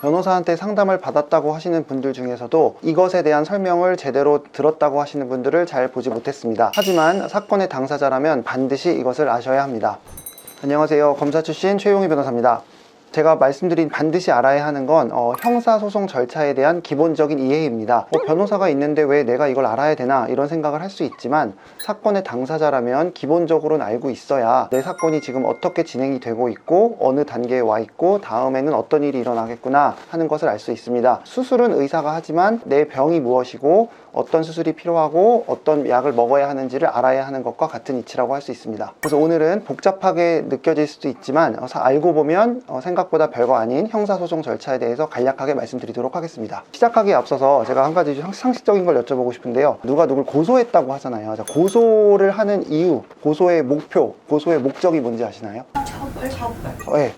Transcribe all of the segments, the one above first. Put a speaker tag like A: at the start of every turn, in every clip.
A: 변호사한테 상담을 받았다고 하시는 분들 중에서도 이것에 대한 설명을 제대로 들었다고 하시는 분들을 잘 보지 못했습니다. 하지만 사건의 당사자라면 반드시 이것을 아셔야 합니다. 안녕하세요. 검사 출신 최용희 변호사입니다. 제가 말씀드린 반드시 알아야 하는 건 어, 형사소송 절차에 대한 기본적인 이해입니다. 어, 변호사가 있는데 왜 내가 이걸 알아야 되나 이런 생각을 할 수 있지만 사건의 당사자라면 기본적으로는 알고 있어야 내 사건이 지금 어떻게 진행이 되고 있고 어느 단계에 와 있고 다음에는 어떤 일이 일어나겠구나 하는 것을 알 수 있습니다. 수술은 의사가 하지만 내 병이 무엇이고 어떤 수술이 필요하고 어떤 약을 먹어야 하는지를 알아야 하는 것과 같은 이치라고 할 수 있습니다. 그래서 오늘은 복잡하게 느껴질 수도 있지만 어, 사- 알고 보면 어, 생각보다 별거 아닌 형사소송 절차에 대해서 간략하게 말씀드리도록 하겠습니다. 시작하기에 앞서서 제가 한 가지 좀 상식적인 걸 여쭤보고 싶은데요. 누가 누굴 고소했다고 하잖아요. 자, 고소를 하는 이유, 고소의 목표, 고소의 목적이 뭔지 아시나요?
B: 처벌 처벌
A: 어, 네.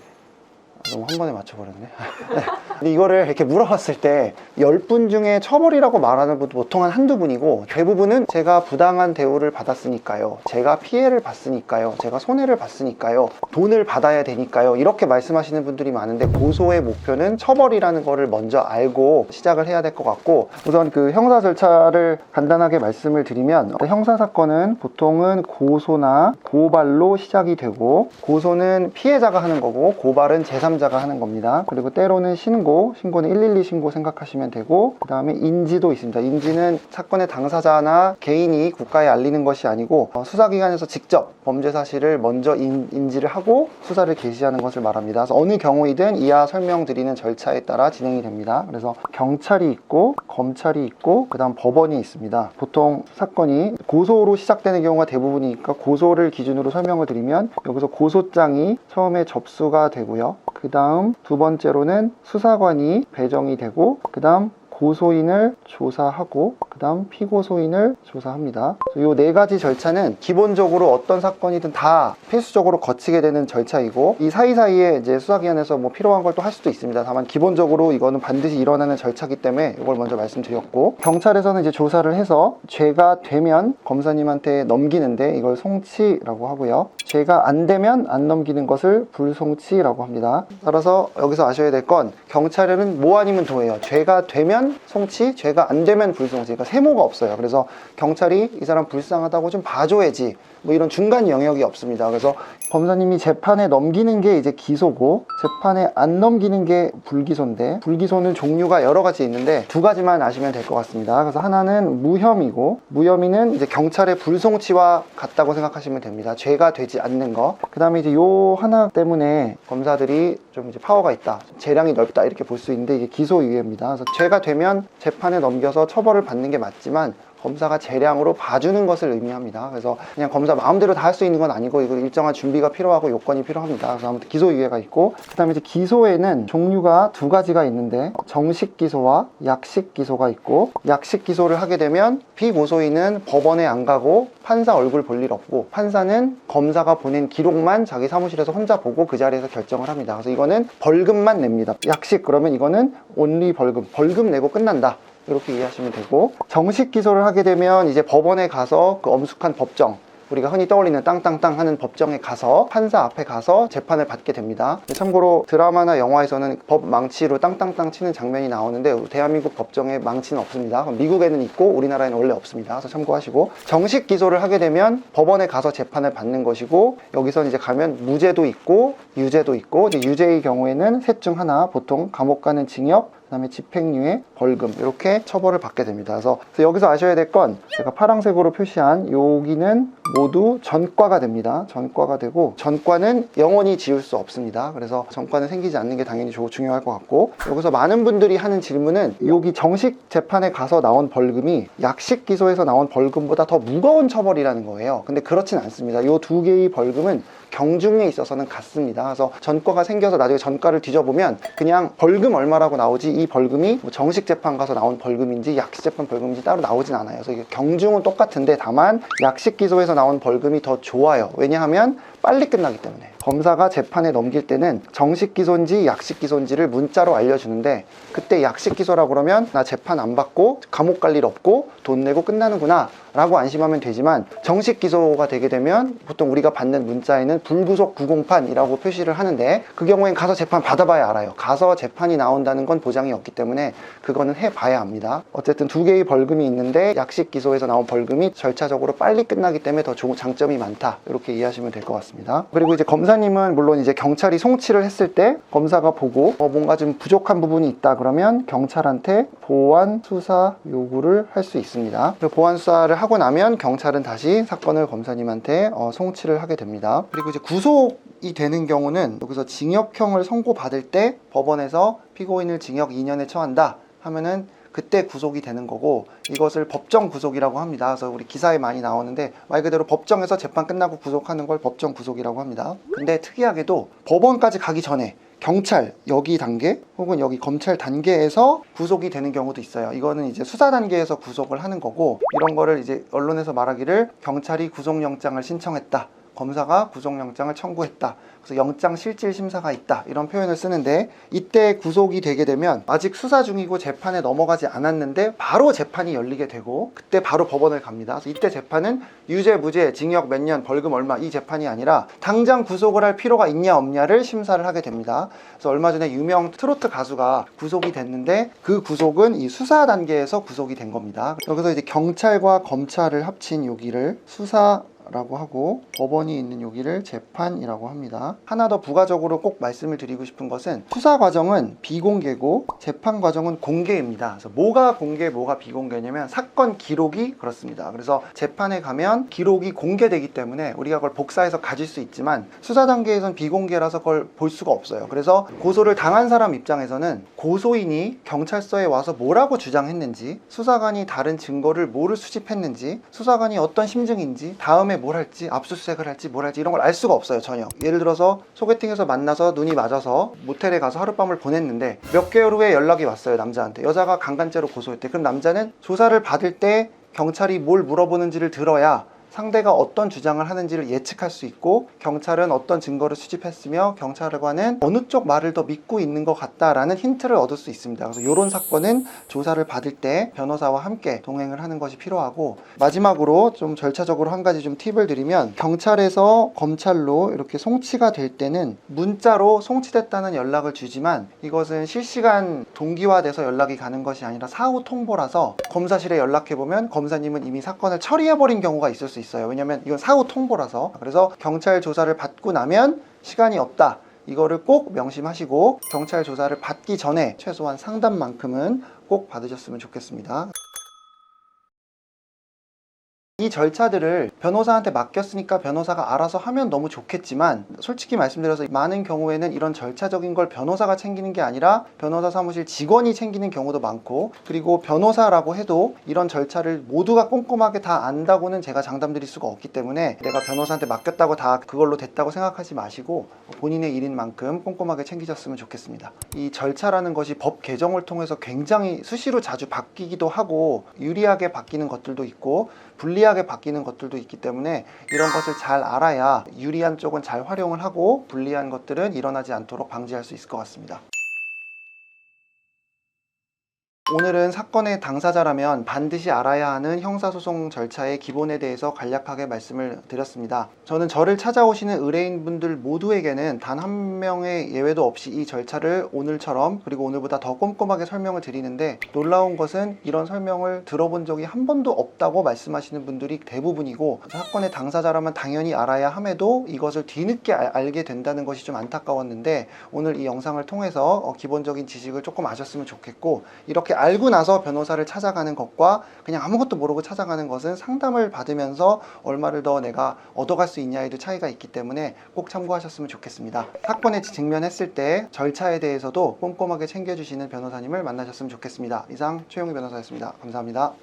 A: 너무 한 번에 맞춰버렸네. 네. 근데 이거를 이렇게 물어봤을 때 10분 중에 처벌이라고 말하는 분도 보통 한 한두 분이고 대부분은 제가 부당한 대우를 받았으니까요. 제가 피해를 봤으니까요. 제가 손해를 봤으니까요. 돈을 받아야 되니까요. 이렇게 말씀하시는 분들이 많은데 고소의 목표는 처벌이라는 거를 먼저 알고 시작을 해야 될 것 같고 우선 그 형사 절차를 간단하게 말씀을 드리면 형사 사건은 보통은 고소나 고발로 시작이 되고 고소는 피해자가 하는 거고 고발은 제3자가 하는 겁니다. 그리고 때로는 신고, 신고는 112 신고 생각하시면 되고 그 다음에 인지도 있습니다. 인지는 사건의 당사자나 개인이 국가에 알리는 것이 아니고 어, 수사기관에서 직접 범죄 사실을 먼저 인, 인지를 하고 수사를 개시하는 것을 말합니다. 그래서 어느 경우이든 이하 설명드리는 절차에 따라 진행이 됩니다. 그래서 경찰이 있고 검찰이 있고 그 다음 법원이 있습니다. 보통 사건이 고소로 시작되는 경우가 대부분이니까 고소를 기준으로 설명을 드리면 여기서 고소장이 처음에 접수가 되고요. 그 다음 두 번째로는 수사관이 배정이 되고 그 다음 고소인을 조사하고 그 다음 피고소인을 조사합니다. 이 네 가지 절차는 기본적으로 어떤 사건이든 다 필수적으로 거치게 되는 절차이고 이 사이사이에 이제 수사기관에서 뭐 필요한 걸 또 할 수도 있습니다. 다만 기본적으로 이거는 반드시 일어나는 절차이기 때문에 이걸 먼저 말씀드렸고 경찰에서는 이제 조사를 해서 죄가 되면 검사님한테 넘기는데 이걸 송치라고 하고요. 죄가 안 되면 안 넘기는 것을 불송치라고 합니다. 따라서 여기서 아셔야 될 건 경찰에는 뭐 아니면 도예요. 죄가 되면 송치, 죄가 안 되면 불송치. 그러니까 세모가 없어요. 그래서 경찰이 이 사람 불쌍하다고 좀 봐줘야지. 뭐 이런 중간 영역이 없습니다. 그래서 검사님이 재판에 넘기는 게 이제 기소고 재판에 안 넘기는 게 불기소인데 불기소는 종류가 여러 가지 있는데 두 가지만 아시면 될 것 같습니다. 그래서 하나는 무혐의고 무혐의는 이제 경찰의 불송치와 같다고 생각하시면 됩니다. 죄가 되지 않는 거. 그다음에 이제 요 하나 때문에 검사들이 좀 이제 파워가 있다, 재량이 넓다 이렇게 볼 수 있는데 이게 기소유예입니다. 그래서 죄가 되면 재판에 넘겨서 처벌을 받는 게 맞지만 검사가 재량으로 봐주는 것을 의미합니다. 그래서 그냥 검사 마음대로 다 할 수 있는 건 아니고 이거 일정한 준비가 필요하고 요건이 필요합니다. 그래서 아무튼 기소유예가 있고 그다음에 이제 기소에는 종류가 두 가지가 있는데 정식 기소와 약식 기소가 있고 약식 기소를 하게 되면 피고소인은 법원에 안 가고 판사 얼굴 볼 일 없고 판사는 검사가 보낸 기록만 자기 사무실에서 혼자 보고 그 자리에서 결정을 합니다. 그래서 이거는 벌금만 냅니다. 약식 그러면 이거는 온리 벌금 벌금 내고 끝난다. 이렇게 이해하시면 되고 정식 기소를 하게 되면 이제 법원에 가서 그 엄숙한 법정 우리가 흔히 떠올리는 땅땅땅 하는 법정에 가서 판사 앞에 가서 재판을 받게 됩니다. 참고로 드라마나 영화에서는 법 망치로 땅땅땅 치는 장면이 나오는데 대한민국 법정에 망치는 없습니다. 미국에는 있고 우리나라에는 원래 없습니다. 그래서 참고하시고 정식 기소를 하게 되면 법원에 가서 재판을 받는 것이고 여기서 이제 가면 무죄도 있고 유죄도 있고 유죄의 경우에는 셋 중 하나 보통 감옥 가는 징역 그다음에 집행유예, 벌금 이렇게 처벌을 받게 됩니다. 그래서, 여기서 아셔야 될 건 제가 파란색으로 표시한 여기는 모두 전과가 됩니다. 전과가 되고 전과는 영원히 지울 수 없습니다. 그래서 전과는 생기지 않는 게 당연히 조- 중요할 것 같고 여기서 많은 분들이 하는 질문은 여기 정식 재판에 가서 나온 벌금이 약식 기소에서 나온 벌금보다 더 무거운 처벌이라는 거예요. 근데 그렇진 않습니다. 이 두 개의 벌금은 경중에 있어서는 같습니다. 그래서 전과가 생겨서 나중에 전과를 뒤져보면 그냥 벌금 얼마라고 나오지 이 벌금이 뭐 정식 재판 가서 나온 벌금인지 약식 재판 벌금인지 따로 나오진 않아요. 그래서 경중은 똑같은데 다만 약식 기소에서 나온 벌금이 더 좋아요. 왜냐하면 빨리 끝나기 때문에 검사가 재판에 넘길 때는 정식 기소인지 약식 기소인지를 문자로 알려주는데 그때 약식 기소라고 그러면 나 재판 안 받고 감옥 갈 일 없고 돈 내고 끝나는구나 라고 안심하면 되지만 정식 기소가 되게 되면 보통 우리가 받는 문자에는 불구속 구공판이라고 표시를 하는데 그 경우엔 가서 재판 받아봐야 알아요. 가서 재판이 나온다는 건 보장이 없기 때문에 그거는 해봐야 합니다. 어쨌든 두 개의 벌금이 있는데 약식 기소에서 나온 벌금이 절차적으로 빨리 끝나기 때문에 더 좋은 장점이 많다. 이렇게 이해하시면 될 것 같습니다. 그리고 이제 검사님은 물론 이제 경찰이 송치를 했을 때 검사가 보고 어, 뭔가 좀 부족한 부분이 있다 그러면 경찰한테 보완 수사 요구를 할 수 있습니다. 그리고 보완 수사를 하고 나면 경찰은 다시 사건을 검사님한테 어, 송치를 하게 됩니다. 그리고 이제 구속이 되는 경우는 여기서 징역형을 선고받을 때 법원에서 피고인을 징역 2년에 처한다 하면은 그때 구속이 되는 거고 이것을 법정 구속이라고 합니다. 그래서 우리 기사에 많이 나오는데 말 그대로 법정에서 재판 끝나고 구속하는 걸 법정 구속이라고 합니다. 근데 특이하게도 법원까지 가기 전에 경찰 여기 단계 혹은 여기 검찰 단계에서 구속이 되는 경우도 있어요. 이거는 이제 수사 단계에서 구속을 하는 거고 이런 거를 이제 언론에서 말하기를 경찰이 구속영장을 신청했다. 검사가 구속영장을 청구했다. 그래서 영장 실질 심사가 있다. 이런 표현을 쓰는데 이때 구속이 되게 되면 아직 수사 중이고 재판에 넘어가지 않았는데 바로 재판이 열리게 되고 그때 바로 법원을 갑니다. 그래서 이때 재판은 유죄, 무죄, 징역 몇 년, 벌금 얼마 이 재판이 아니라 당장 구속을 할 필요가 있냐 없냐를 심사를 하게 됩니다. 그래서 얼마 전에 유명 트로트 가수가 구속이 됐는데 그 구속은 이 수사 단계에서 구속이 된 겁니다. 여기서 이제 경찰과 검찰을 합친 여기를 수사 라고 하고 법원이 있는 여기를 재판이라고 합니다. 하나 더 부가적으로 꼭 말씀을 드리고 싶은 것은 수사 과정은 비공개고 재판 과정은 공개입니다. 그래서 뭐가 공개, 뭐가 비공개냐면 사건 기록이 그렇습니다. 그래서 재판에 가면 기록이 공개되기 때문에 우리가 그걸 복사해서 가질 수 있지만 수사 단계에선 비공개라서 그걸 볼 수가 없어요. 그래서 고소를 당한 사람 입장에서는 고소인이 경찰서에 와서 뭐라고 주장했는지 수사관이 다른 증거를 뭐를 수집했는지 수사관이 어떤 심증인지 다음에 뭘 할지 압수수색을 할지 뭘 할지 이런 걸 알 수가 없어요 전혀. 예를 들어서 소개팅에서 만나서 눈이 맞아서 모텔에 가서 하룻밤을 보냈는데 몇 개월 후에 연락이 왔어요 남자한테. 여자가 강간죄로 고소했대. 그럼 남자는 조사를 받을 때 경찰이 뭘 물어보는지를 들어야 상대가 어떤 주장을 하는지를 예측할 수 있고 경찰은 어떤 증거를 수집했으며 경찰관은 어느 쪽 말을 더 믿고 있는 것 같다라는 힌트를 얻을 수 있습니다. 그래서 이런 사건은 조사를 받을 때 변호사와 함께 동행을 하는 것이 필요하고 마지막으로 좀 절차적으로 한 가지 좀 팁을 드리면 경찰에서 검찰로 이렇게 송치가 될 때는 문자로 송치됐다는 연락을 주지만 이것은 실시간 동기화돼서 연락이 가는 것이 아니라 사후 통보라서 검사실에 연락해 보면 검사님은 이미 사건을 처리해 버린 경우가 있을 수 있어요. 왜냐면 이건 사후 통보라서. 그래서 경찰 조사를 받고 나면 시간이 없다. 이거를 꼭 명심하시고 경찰 조사를 받기 전에 최소한 상담만큼은 꼭 받으셨으면 좋겠습니다. 이 절차들을 변호사한테 맡겼으니까 변호사가 알아서 하면 너무 좋겠지만 솔직히 말씀드려서 많은 경우에는 이런 절차적인 걸 변호사가 챙기는 게 아니라 변호사 사무실 직원이 챙기는 경우도 많고 그리고 변호사라고 해도 이런 절차를 모두가 꼼꼼하게 다 안다고는 제가 장담드릴 수가 없기 때문에 내가 변호사한테 맡겼다고 다 그걸로 됐다고 생각하지 마시고 본인의 일인 만큼 꼼꼼하게 챙기셨으면 좋겠습니다. 이 절차라는 것이 법 개정을 통해서 굉장히 수시로 자주 바뀌기도 하고 유리하게 바뀌는 것들도 있고 불리하게 바뀌는 것들도 있기 때문에 이런 것을 잘 알아야 유리한 쪽은 잘 활용을 하고 불리한 것들은 일어나지 않도록 방지할 수 있을 것 같습니다. 오늘은 사건의 당사자라면 반드시 알아야 하는 형사소송 절차의 기본에 대해서 간략하게 말씀을 드렸습니다. 저는 저를 찾아오시는 의뢰인분들 모두에게는 단 한 명의 예외도 없이 이 절차를 오늘처럼 그리고 오늘보다 더 꼼꼼하게 설명을 드리는데 놀라운 것은 이런 설명을 들어본 적이 한 번도 없다고 말씀하시는 분들이 대부분이고 사건의 당사자라면 당연히 알아야 함에도 이것을 뒤늦게 알- 알게 된다는 것이 좀 안타까웠는데 오늘 이 영상을 통해서 어, 기본적인 지식을 조금 아셨으면 좋겠고 이렇게 알고 나서 변호사를 찾아가는 것과 그냥 아무것도 모르고 찾아가는 것은 상담을 받으면서 얼마를 더 내가 얻어갈 수 있냐에도 차이가 있기 때문에 꼭 참고하셨으면 좋겠습니다. 사건에 직면했을 때 절차에 대해서도 꼼꼼하게 챙겨주시는 변호사님을 만나셨으면 좋겠습니다. 이상 최용희 변호사였습니다. 감사합니다.